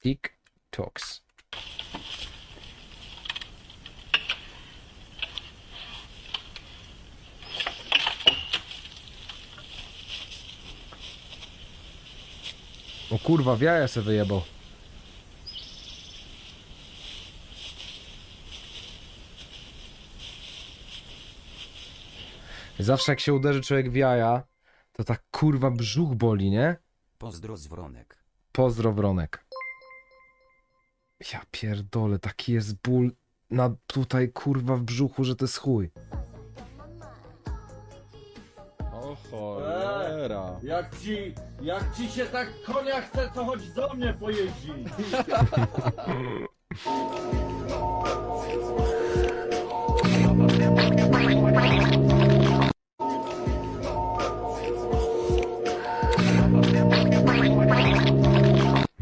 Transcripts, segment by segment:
TikToks. O kurwa, w jaja se wyjebał. Zawsze jak się uderzy człowiek w jaja, to tak kurwa brzuch boli, nie? Pozdro z Wronek. Pozdro Wronek. Ja pierdolę, taki jest ból na tutaj kurwa w brzuchu, że to jest chuj. O cholera. Jak ci, jak ci się tak konia chce, to chodź do mnie pojeździ.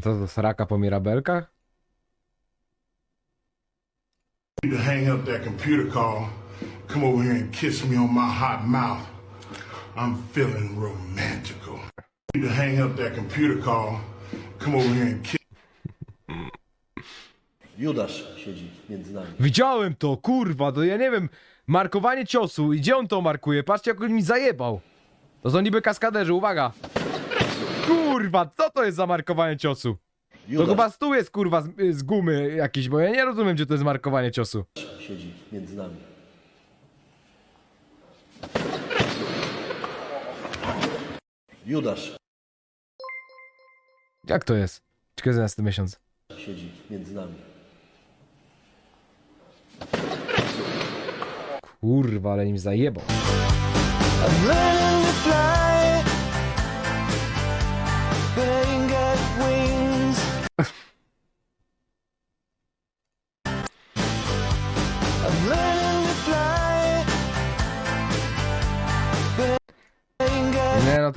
Co to sraka po mirabelkach? You to hang up that computer call, come over here and kiss me on my hot mouth. I'm feeling romantical. You to hang up that computer call, come over here and kiss Judasz siedzi między nami. Widziałem to, kurwa, to ja nie wiem. Markowanie ciosu, i gdzie on to markuje? Patrzcie, jak on mi zajebał. To są niby kaskaderzy, uwaga. Kurwa, co to jest za markowanie ciosu? To Judasz chyba stół jest, kurwa, z, z gumy jakiś, bo ja nie rozumiem, gdzie to jest markowanie ciosu. siedzi między nami. Judasz Jak to jest? Czekaj, za następny miesiąc. siedzi między nami. Kurwa, ale im zajebał. No,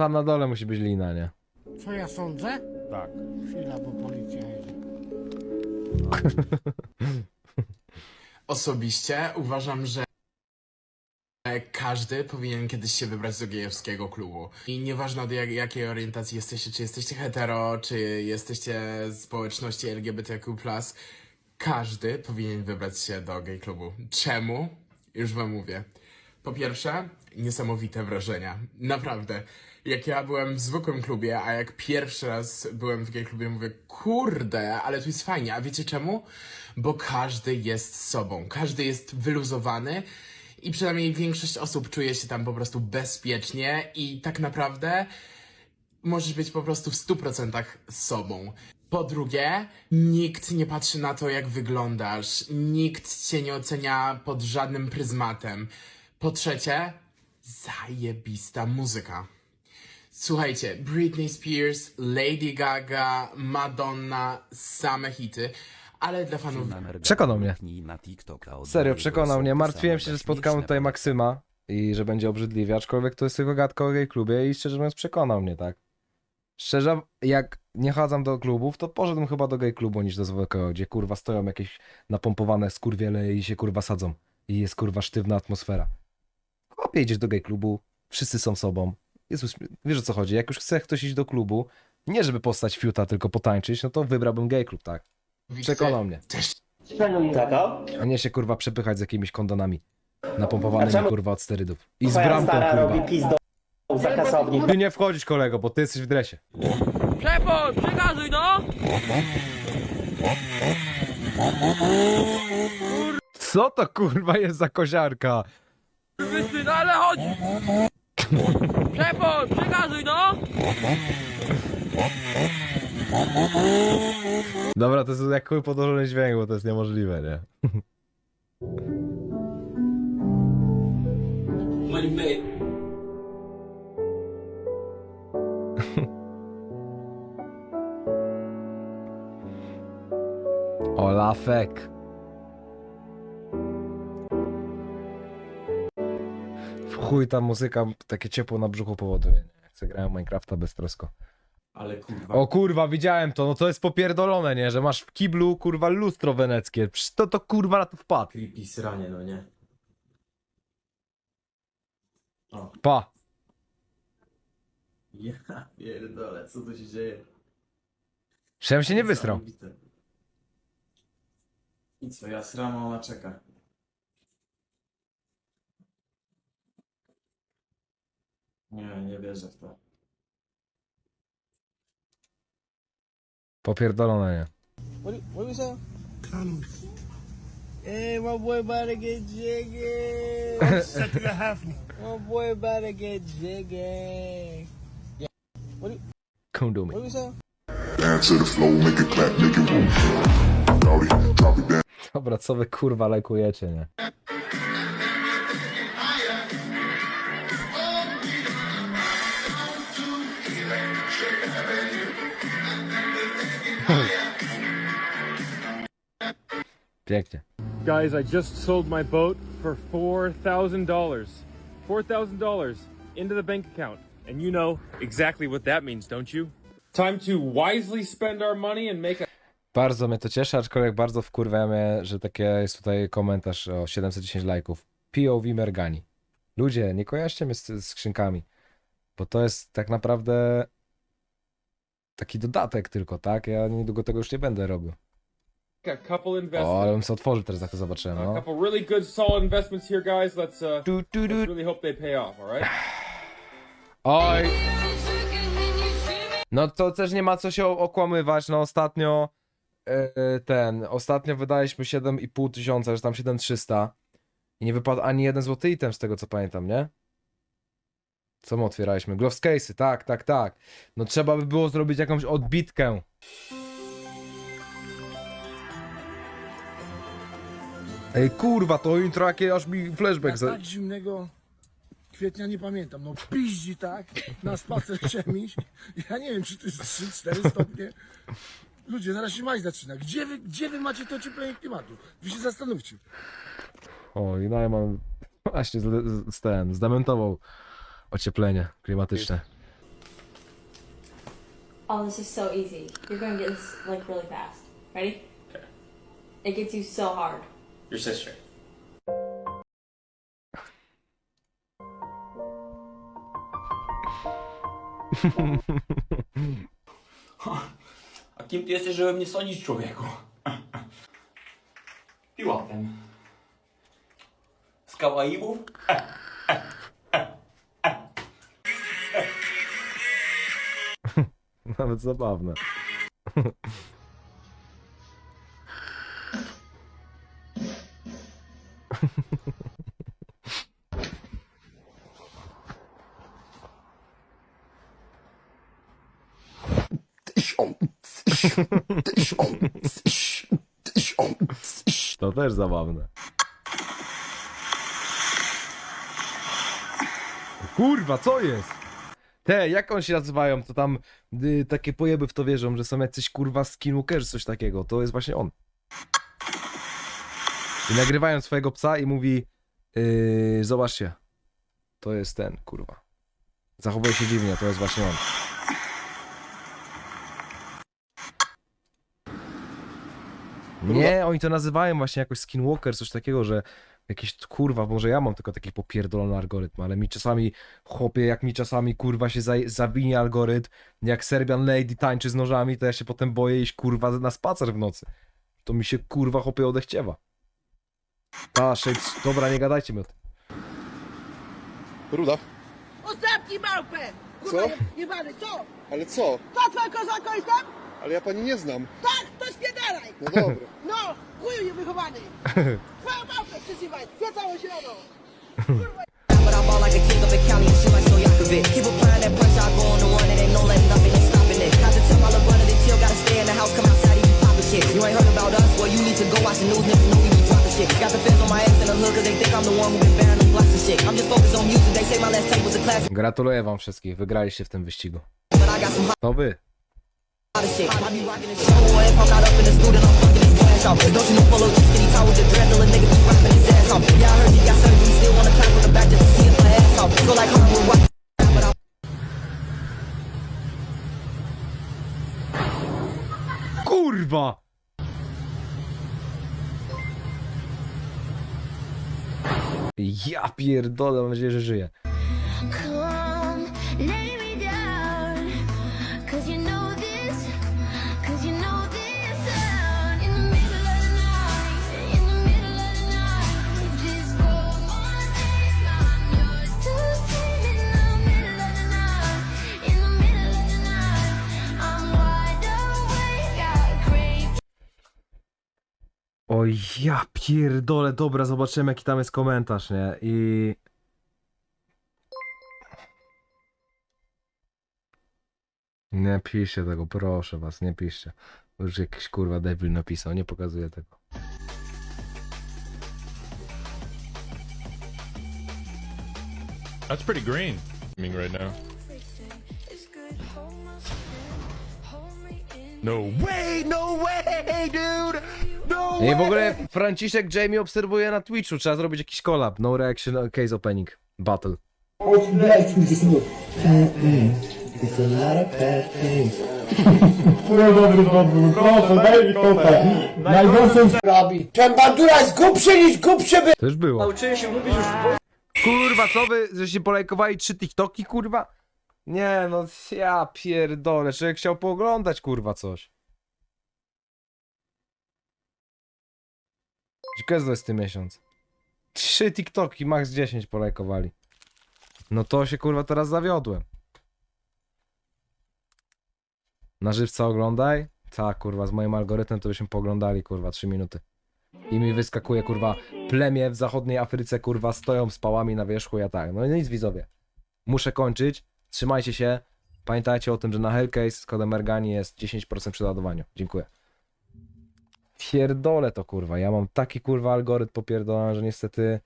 tam na dole musi być lina, nie? Co ja sądzę? Tak. Chwila, bo policja jedzie. Osobiście uważam, że każdy powinien kiedyś się wybrać do gejowskiego klubu. I nieważne od jak, jakiej orientacji jesteście, czy jesteście hetero, czy jesteście z społeczności LGBTQ+, każdy powinien wybrać się do gay klubu. Czemu? Już wam mówię. Po pierwsze, niesamowite wrażenia. Naprawdę. Jak ja byłem w zwykłym klubie, a jak pierwszy raz byłem w gay klubie, mówię, kurde, ale tu jest fajnie. A wiecie czemu? Bo każdy jest sobą. Każdy jest wyluzowany i przynajmniej większość osób czuje się tam po prostu bezpiecznie i tak naprawdę możesz być po prostu w 100% z sobą. Po drugie, nikt nie patrzy na to, jak wyglądasz, nikt cię nie ocenia pod żadnym pryzmatem. Po trzecie, zajebista muzyka. Słuchajcie, Britney Spears, Lady Gaga, Madonna, same hity, ale dla fanów Przekonał mnie. Serio, przekonał mnie. Martwiłem się, że śmieszne tutaj Maksyma i że będzie obrzydliwie, aczkolwiek to jest tylko gadka o gay klubie i szczerze mówiąc przekonał mnie, tak? Szczerze, jak nie chodzam do klubów, to poszedłem chyba do gay klubu niż do zwykłego, gdzie kurwa stoją jakieś napompowane skurwiele i się kurwa sadzą. I jest kurwa sztywna atmosfera. Chłopie, idziesz do gay klubu, wszyscy są sobą. Jezus, wiesz o co chodzi, jak już chce ktoś iść do klubu, nie żeby postać fiuta, tylko potańczyć, no to wybrałbym gay klub, tak? Przekonał mnie. też Czego? A nie się kurwa przepychać z jakimiś kondonami. Napompowanymi czemu kurwa od sterydów. I z Twoja bramką stara kurwa. za kasownik. Ty nie wchodzisz kolego, bo ty jesteś w dresie. Przepol, przekazuj no! Co to kurwa jest za koziarka? Wysy, no ale chodź! Przepol, przekazuj no! Dobra, to jest jak chuj podłożony dźwięk, bo to jest niemożliwe, nie? Olafek. Chuj ta muzyka takie ciepło na brzuchu powoduje. nie? Jak sobie grają w Minecrafta beztrosko. Ale kurwa. O kurwa, widziałem to, no to jest popierdolone, nie? Że masz w kiblu kurwa lustro weneckie. Przecież to to kurwa na to wpadł. Creepy sranie, no nie? Pa. Ja pierdolę, co tu się dzieje? Żebym się nie wystrał. I co, ja sram, a ona czeka. Nie, nie wierzę w to. Popierdolone, nie? Hey, my boy about to get jiggy. my boy about to get jiggy. Kondomy. Dance to the flow, make it clap, make it move. Drop it down. Dobra, co wy kurwa lajkujecie, nie? Pięknie. Guys, I just sold my boat for $4,000. $4,000 into the bank account. And you know exactly what that means, don't you? Time to wisely spend our money and make a Bardzo mnie to cieszy, aczkolwiek bardzo wkurwia mnie, że takie jest tutaj komentarz o 710 lajków. POV Mergani. Ludzie, nie kojarzcie mnie z, z skrzynkami, bo to jest tak naprawdę taki dodatek tylko, tak? Ja niedługo tego już nie będę robił. A couple O, investments. ale bym sobie otworzył teraz, jak to zobaczyłem, A no. couple really good, solid investments here, guys. Let's uh, Du, du, let's du. really hope they pay off. All right. Oj! No to też nie ma co się okłamywać, no ostatnio e, ten, ostatnio wydaliśmy 7,5 tysiąca, że tam 7300 i nie wypadł ani jeden złoty item z tego co pamiętam, nie? Co my otwieraliśmy? Gloves case'y, tak, tak, tak. No trzeba by było zrobić jakąś odbitkę. Ej kurwa, to intro jakie aż mi flashback za... tak zimnego kwietnia nie pamiętam. No piździ tak, na spacer przemiś. Ja nie wiem, czy to jest 3-4 stopnie. Ludzie, zaraz się mać zaczyna. Gdzie wy, gdzie wy macie to ocieplenie klimatu? Wy się zastanówcie. O, i Najman właśnie z, z, z ten, zdementował ocieplenie klimatyczne. Oh, this is so easy. You're gonna get this like really fast. Ready? It gets you so hard. Your sister. A kim ty jesteś, żeby mnie sądzić, człowieku? Pilotem. Z Kawaibów? Nawet zabawne. To też zabawne. Kurwa, co jest? Te, jak on się nazywają, to tam y, takie pojeby w to wierzą, że są jacyś kurwa skinwalkerzy, coś takiego. To jest właśnie on. I nagrywają swojego psa i mówi yy, zobaczcie, to jest ten, kurwa. Zachowuje się dziwnie, to jest właśnie on. Nie, oni to nazywają właśnie jakoś skinwalker, coś takiego, że jakieś kurwa, może ja mam tylko taki popierdolony algorytm, ale mi czasami, chłopie, jak mi czasami kurwa się za, zawinie algorytm, jak Serbian Lady tańczy z nożami, to ja się potem boję iść kurwa na spacer w nocy. To mi się kurwa chłopie odechciewa. Ta, shades, dobra, nie gadajcie mi o tym. Ruda. Ostatni małpę! Co? Jebany, co? Ale co? To twoja kozaka jest tam? Ale ja pani nie znam. Tak! No dobra. No, chuju niewychowany! Twoją małpę przyzywaj, świecało się rano! But I ball like a king of the county and shit like Stojakovic. Keep applying that pressure, I go on the run, it ain't no letting nothing ain't stopping it. Got to tell my little brother to chill, gotta stay in the house, come outside, he be popping shit. You ain't heard about us, well, you need to go watch the news, niggas know we be dropping shit. Got the feds on my ass in the hood, cause they think I'm the one who been bearing the blocks and shit. I'm just focused on music, they say my last tape was a classic, Gratuluję wam wszystkich, wygraliście w tym wyścigu. but I got some hot To wy. Kurwa! Ja pierdolę, mam nadzieję, że żyję. Come, Oj, ja pierdolę, dobra, zobaczymy jaki tam jest komentarz, nie? I... Nie piszcie tego, proszę was, nie piszcie. Już jakiś kurwa debil napisał, nie pokazuję tego. That's pretty green. right now. No way, no way, dude! No I w ogóle Franciszek Jamie obserwuje na Twitchu, trzeba zrobić jakiś collab, no reaction case opening, battle. Ten bandura jest głupszy niż głupszy by... To już było. Nauczyłem się mówić już Kurwa, co wy, żeście polajkowali trzy TikToki, kurwa? Nie, no ja pierdolę, człowiek chciał pooglądać, kurwa, coś. Kiedy jest ten miesiąc? Trzy TikToki, max 10 polajkowali. No to się, kurwa, teraz zawiodłem. Na żywca oglądaj? Tak, kurwa, z moim algorytmem to byśmy pooglądali, kurwa, 3 minuty. I mi wyskakuje, kurwa, plemię w zachodniej Afryce, kurwa, stoją z pałami na wierzchu, ja tak. No i nic, widzowie. Muszę kończyć. Trzymajcie się. Pamiętajcie o tym, że na Hellcase z kodem Mergani jest 10% przy ładowaniu. Dziękuję. Pierdolę to, kurwa. Ja mam taki, kurwa, algorytm popierdolony, że niestety